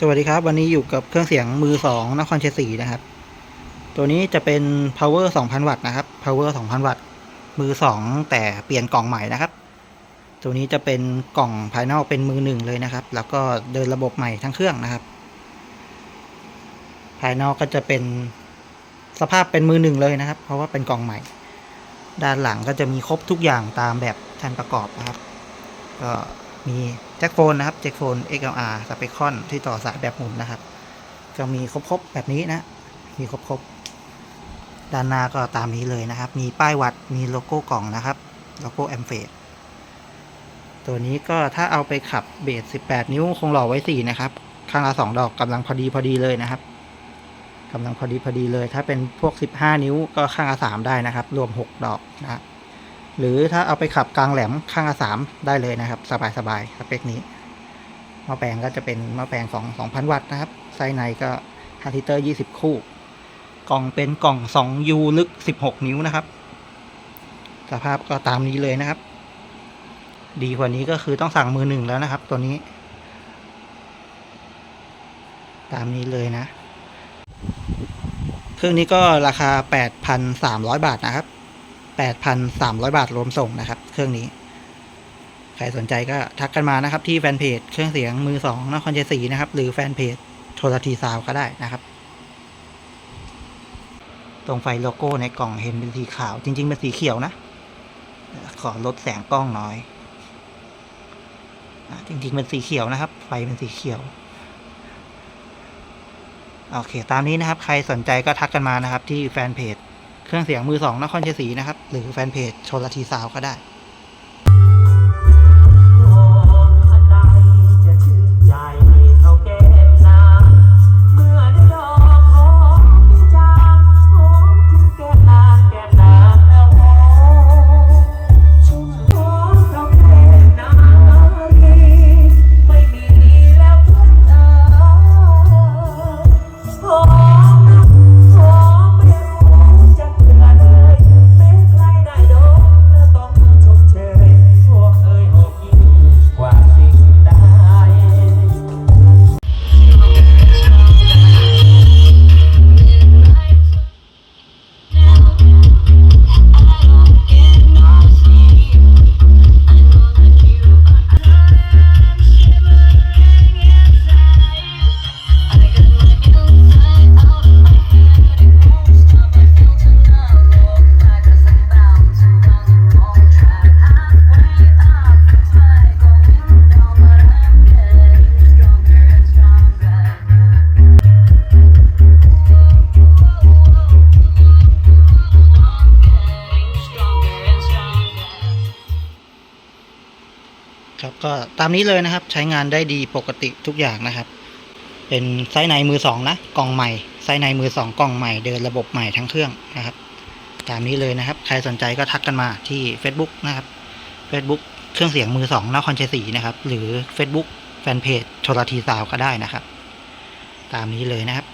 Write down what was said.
สวัสดีครับ วันนี้อยู่กับเครื่องเสียงมือสองนครเชัยศรีนะครับ ตัวนี้จะเป็น power 2,000 วัตต์นะครับ power 2,000 วัตต์มือสองแต่เปลี่ยนกล่องใหม่นะครับ ตัวนี้จะเป็นกล่องภายนอกเป็นมือหนึ่งเลยนะครับ แล้วก็เดินระบบใหม่ทั้งเครื่องนะครับ ภายนอกก็จะเป็นสภาพเป็นมือหนึ่งเลยนะครับ เพราะว่าเป็นกล่องใหม่ ด้านหลังก็จะมีครบทุกอย่างตามแบบแทนประกอบนะครับ ก็ มีแจ็คโฟนนะครับแจ็คโฟน XLR สเปคอนที่ต่อสายแบบหมุนนะครับ ก็มีครบๆแบบนี้นะ มีครบๆด้านหน้าก็ตามนี้เลยนะครับ มีป้ายวัดมีโลโก้กล่องนะครับโลโก้แอมเฟดตัวนี้ก็ถ้าเอาไปขับเบส 18 นิ้วคงหล่อไว้ 4 นะครับ ข้างละ 2 ดอกกำลังพอดีพอดีเลยนะครับกำลังพอดีพอดีเลย ถ้าเป็นพวก 15 นิ้วก็ข้างละ 3 ได้นะครับ รวม 6 ดอกนะครับ หรือถ้าเอาไปขับกลางแหลมข้างละสามได้เลยนะครับสบายสบายๆสเปคนี้หม้อแปลงก็จะเป็นหม้อแปลงของสองพันวัตต์นะครับไส้ในก็5ลิตรยี่สิบคู่ กล่องเป็นกล่องสองยูลึกสิบหกนิ้วนะครับ สภาพก็ตามนี้เลยนะครับ ดีกว่านี้ก็คือต้องสั่งมือหนึ่งแล้วนะครับ ตัวนี้ ตามนี้เลยนะ เครื่องนี้ก็ราคา 8,300 บาทนะครับ 8,300 บาทรวมส่งนะครับ เครื่องนี้ ใครสนใจก็ทักกันมานะครับ ที่แฟนเพจเครื่องเสียงมือสองนครชัยศรีนะครับ หรือแฟนเพจโทรทีซาวก็ได้นะครับ ตรงไฟโลโก้ในกล่องเห็นเป็นสีขาว จริง ๆ เป็นสีเขียวนะ ขอลดแสงกล้องน้อยจริง ๆ เป็นสีเขียวนะครับ ไฟเป็นสีเขียวโอเค ตามนี้นะครับ ใครสนใจก็ทักกันมานะครับ ที่แฟนเพจ เครื่องเสียงมือสองนครเชียศรีนะครับ หรือแฟนเพจชนละทีซาวก็ได้ ครับก็ตามนี้เลยนะครับใช้งานได้ดีปกติทุกอย่างนะครับ เป็นไซส้ในมือสองนะกล่องใหม่ไซส้ในมือสองกล่องใหม่เดินระบบใหม่ทั้งเครื่องนะครับ ตามนี้เลยนะครับ ใครสนใจก็ทักกันมาที่ Facebook นะครับ Facebook เครื่องเสียงมือสองนครชัยศรีนะครับ หรือ Facebook แฟนเพจชลทีสาวก็ได้นะครับ ตามนี้เลยนะครับ